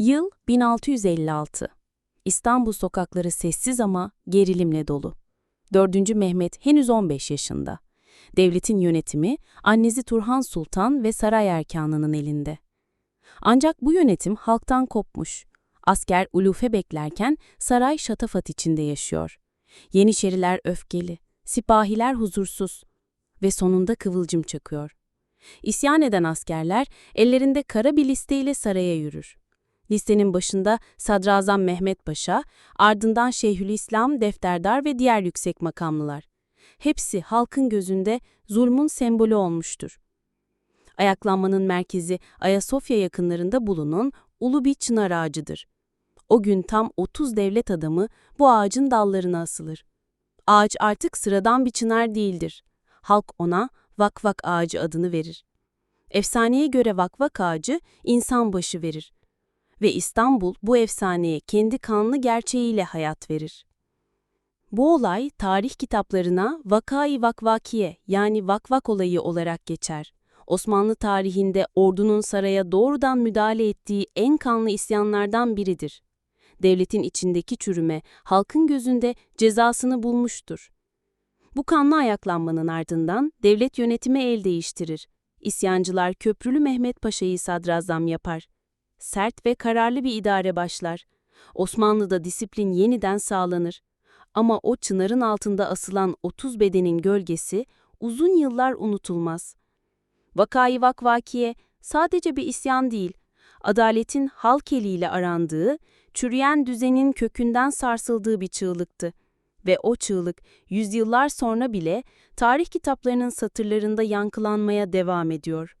Yıl 1656. İstanbul sokakları sessiz ama gerilimle dolu. 4. Mehmet henüz 15 yaşında. Devletin yönetimi annesi Turhan Sultan ve saray erkanının elinde. Ancak bu yönetim halktan kopmuş. Asker ulufe beklerken saray şatafat içinde yaşıyor. Yeniçeriler öfkeli, sipahiler huzursuz ve sonunda kıvılcım çakıyor. İsyan eden askerler ellerinde kara bir listeyle saraya yürür. Listenin başında Sadrazam Mehmet Paşa, ardından Şeyhülislam, Defterdar ve diğer yüksek makamlılar. Hepsi halkın gözünde zulmün sembolü olmuştur. Ayaklanmanın merkezi Ayasofya yakınlarında bulunan ulu bir çınar ağacıdır. O gün tam 30 devlet adamı bu ağacın dallarına asılır. Ağaç artık sıradan bir çınar değildir. Halk ona vakvak ağacı adını verir. Efsaneye göre vakvak ağacı insan başı verir ve İstanbul bu efsaneye kendi kanlı gerçeğiyle hayat verir. Bu olay tarih kitaplarına Vakai Vakvakiye yani Vakvak olayı olarak geçer. Osmanlı tarihinde ordunun saraya doğrudan müdahale ettiği en kanlı isyanlardan biridir. Devletin içindeki çürüme halkın gözünde cezasını bulmuştur. Bu kanlı ayaklanmanın ardından devlet yönetimi el değiştirir. İsyancılar Köprülü Mehmet Paşa'yı sadrazam yapar sert ve kararlı bir idare başlar. Osmanlı'da disiplin yeniden sağlanır. Ama o çınarın altında asılan 30 bedenin gölgesi uzun yıllar unutulmaz. Vakayı Vakvakiye sadece bir isyan değil, adaletin halk eliyle arandığı, çürüyen düzenin kökünden sarsıldığı bir çığlıktı. Ve o çığlık yüzyıllar sonra bile tarih kitaplarının satırlarında yankılanmaya devam ediyor.